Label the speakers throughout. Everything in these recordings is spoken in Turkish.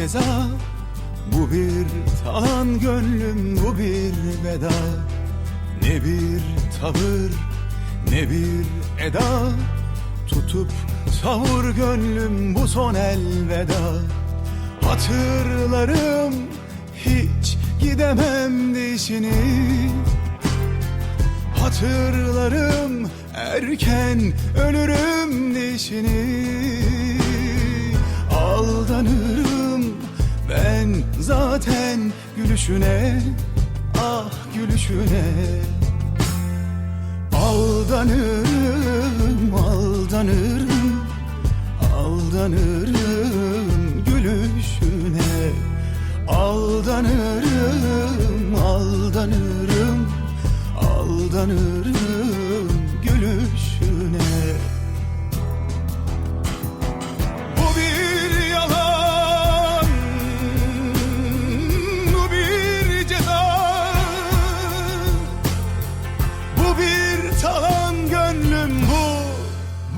Speaker 1: keza Bu bir talan gönlüm bu bir veda. Ne bir tavır ne bir eda. Tutup savur gönlüm bu son elveda. Hatırlarım hiç gidemem dişini. Hatırlarım erken ölürüm dişini zaten gülüşüne Ah gülüşüne. Aldanırım, aldanırım Aldanırım gülüşüne. Aldanırım, aldanırım Aldanırım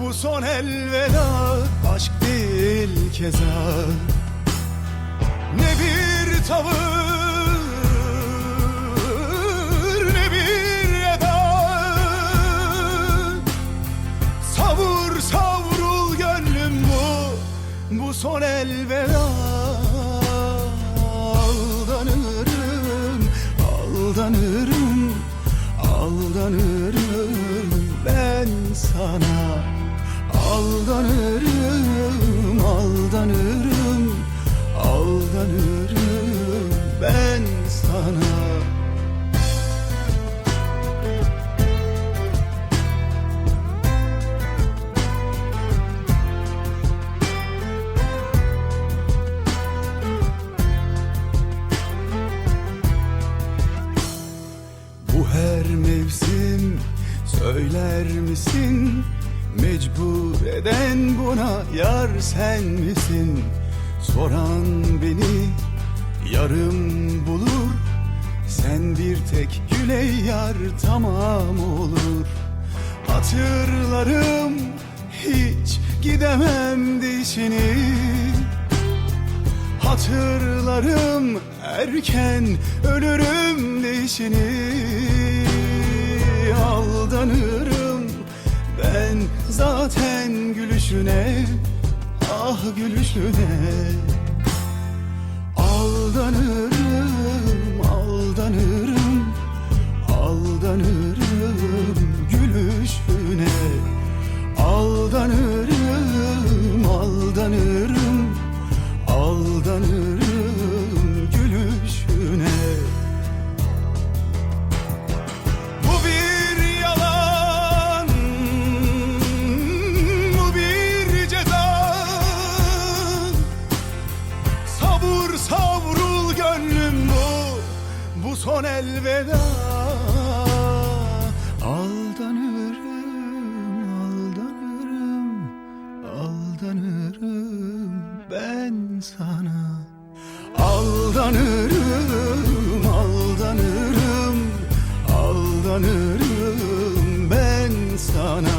Speaker 1: Bu son elveda. Aşk değil keza. Ne bir tavır ne bir eda. Savur savrul gönlüm bu Bu son elveda. Aldanırım Aldanırım Aldanırım ben sana Aldanırım Aldanırım Aldanırım ben sana Bu her mevsim söyler misin? Mecbur eden buna yar sen misin? Soran beni yarım bulur. Sen bir tek güle yar tamam olur. Hatırlarım hiç gidemem dişini. Hatırlarım erken ölürüm dişini. Aldanırım zaten gülüşüne Ah gülüşüne. Aldanırım, elveda. Aldanırım, aldanırım Aldanırım ben sana. Aldanırım, aldanırım Aldanırım ben sana